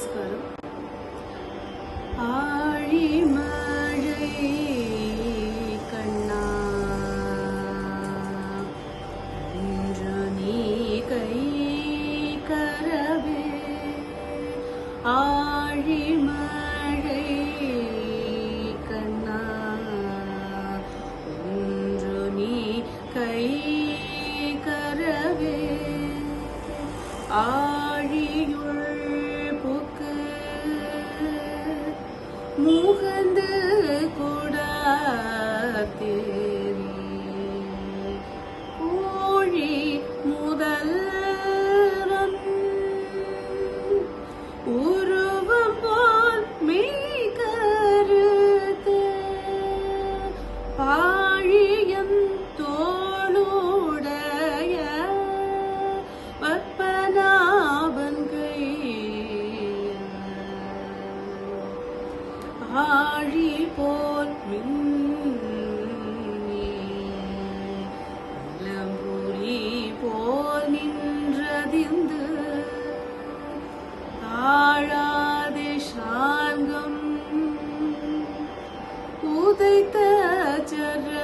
நமஸ்காரம். ஆழிமழை கண்ணா இன்று நீ கை கரவே. ஆழிமழை கண்ணா இன்று நீ கை கரவே. ஆ முகந்து கொடாத்தேரி கோழி முதல் உருவம் போல் மெய் கருத்து பாழியம் ஆழி போல் மின்னி. போல் நின்றதிந்து தாழாதே சாங்கம் உதைத்த சரமழை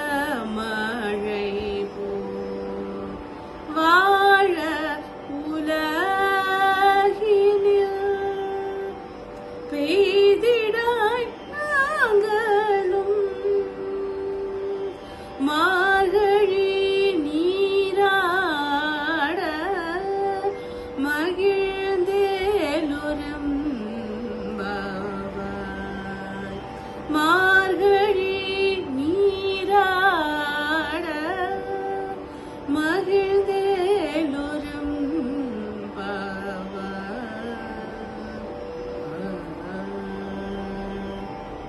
മകിഴ്തേലൊരും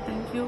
താങ്ക് യു